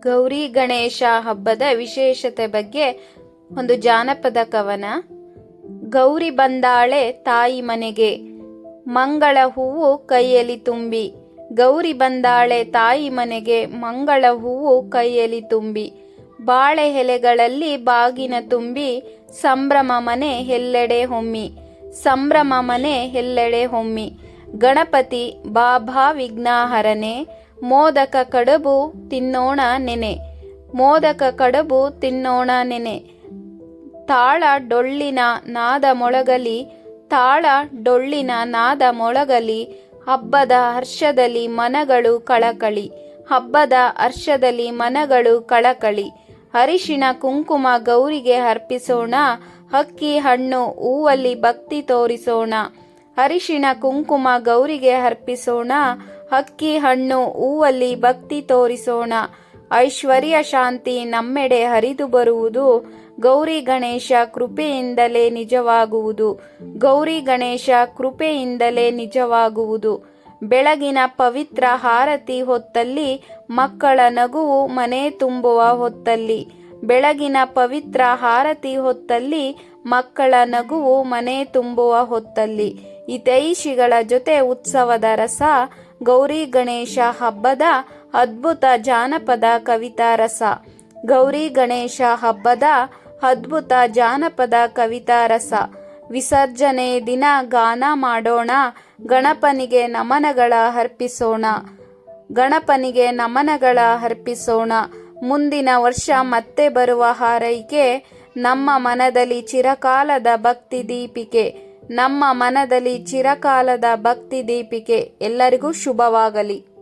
ಗೌರಿ ಗಣೇಶ ಹಬ್ಬದ ವಿಶೇಷತೆ ಬಗ್ಗೆ ಒಂದು ಜಾನಪದ ಕವನ. ಗೌರಿ ಬಂದಾಳೆ ತಾಯಿ ಮನೆಗೆ. ಮಂಗಳ ಹೂವು ಕೈಯಲ್ಲಿ ತುಂಬಿ. ಗೌರಿ ಬಂದಾಳೆ ತಾಯಿ ಮನೆಗೆ. ಮಂಗಳ ಹೂವು ಕೈಯಲ್ಲಿ ತುಂಬಿ. ಬಾಳೆ ಎಲೆಗಳಲ್ಲಿ ಬಾಗಿನ ತುಂಬಿ. ಸಂಭ್ರಮ ಮನೆ ಎಲ್ಲೆಡೆ ಹೊಮ್ಮಿ. ಸಂಭ್ರಮ ಮನೆ ಎಲ್ಲೆಡೆ ಹೊಮ್ಮಿ. ಗಣಪತಿ ಬಾಬಾ ವಿಘ್ನಹರನೆ. ಮೋದಕ ಕಡುಬು ತಿನ್ನೋಣ ನೆನೆ. ಮೋದಕ ಕಡುಬು ತಿನ್ನೋಣ ನೆನೆ. ತಾಳ ಡೊಳ್ಳಿನ ನಾದ ಮೊಳಗಲಿ, ತಾಳ ಡೊಳ್ಳಿನ ನಾದ ಮೊಳಗಲಿ, ಹಬ್ಬದ ಹರ್ಷದಲ್ಲಿ ಮನಗಳು ಕಳಕಳಿ. ಹಬ್ಬದ ಹರ್ಷದಲ್ಲಿ ಮನಗಳು ಕಳಕಳಿ. ಅರಿಶಿಣ ಕುಂಕುಮ ಗೌರಿಗೆ ಅರ್ಪಿಸೋಣ, ಹಕ್ಕಿ ಹಣ್ಣು ಹೂವಲ್ಲಿ ಭಕ್ತಿ ತೋರಿಸೋಣ. ಅರಿಶಿಣ ಕುಂಕುಮ ಗೌರಿಗೆ ಅರ್ಪಿಸೋಣ ಹಕ್ಕಿ ಹಣ್ಣು ಹೂವಲ್ಲಿ ಭಕ್ತಿ ತೋರಿಸೋಣ. ಐಶ್ವರ್ಯ ಶಾಂತಿ ನಮ್ಮೆಡೆ ಹರಿದು ಬರುವುದು. ಗೌರಿ ಗಣೇಶ ಕೃಪೆಯಿಂದಲೇ ನಿಜವಾಗುವುದು. ಗೌರಿ ಗಣೇಶ ಕೃಪೆಯಿಂದಲೇ ನಿಜವಾಗುವುದು. ಬೆಳಗಿನ ಪವಿತ್ರ ಹಾರತಿ ಹೊತ್ತಲ್ಲಿ ಮಕ್ಕಳ ನಗುವು ಮನೆ ತುಂಬುವ ಹೊತ್ತಲ್ಲಿ. ಬೆಳಗಿನ ಪವಿತ್ರ ಹಾರತಿ ಹೊತ್ತಲ್ಲಿ ಮಕ್ಕಳ ನಗುವು ಮನೆ ತುಂಬುವ ಹೊತ್ತಲ್ಲಿ. ಹಿತೈಷಿಗಳ ಜೊತೆ ಉತ್ಸವದ ರಸ ಗೌರಿ ಗಣೇಶ ಹಬ್ಬದ ಅದ್ಭುತ ಜಾನಪದ ಕವಿತಾ ರಸ. ಗೌರಿ ಗಣೇಶ ಹಬ್ಬದ ಅದ್ಭುತ ಜಾನಪದ ಕವಿತಾ ರಸ. ವಿಸರ್ಜನೆ ದಿನ ಗಾನ ಮಾಡೋಣ, ಗಣಪನಿಗೆ ನಮನಗಳ ಅರ್ಪಿಸೋಣ. ಗಣಪನಿಗೆ ನಮನಗಳ ಅರ್ಪಿಸೋಣ. ಮುಂದಿನ ವರ್ಷ ಮತ್ತೆ ಬರುವ ಹಾರೈಕೆ ನಮ್ಮ ಮನದಲ್ಲಿ ಚಿರಕಾಲದ ಭಕ್ತಿ ದೀಪಿಕೆ. ನಮ್ಮ ಮನದಲ್ಲಿ ಚಿರಕಾಲದ ಭಕ್ತಿ ದೀಪಿಕೆ ಎಲ್ಲರಿಗೂ ಶುಭವಾಗಲಿ.